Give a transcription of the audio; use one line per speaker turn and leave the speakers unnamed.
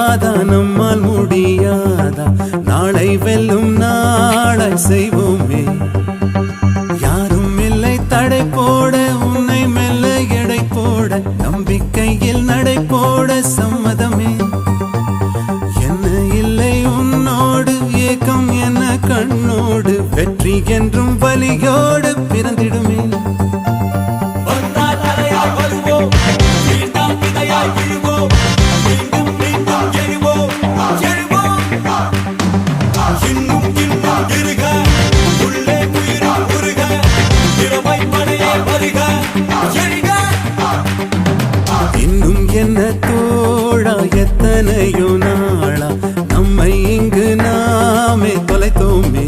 ஆகாதா நம்மால் முடியாதா? நாளை வெல்லும் நாளை செய்வோமே. யாரும் இல்லை தடை போட உன்னை மெல்ல எடை போட நம்பிக்கையில் நடை போட சம்மதமே. என்ன இல்லை உன்னோடு ஏக்கம் என கண்ணோடு வெற்றி என்றும் வலியோடு பிறந்திடுமே.
Oh!
என்ன தோழா எத்தனையோ நாளா நம்மை இங்கு நாமே தொலைத்தோமே.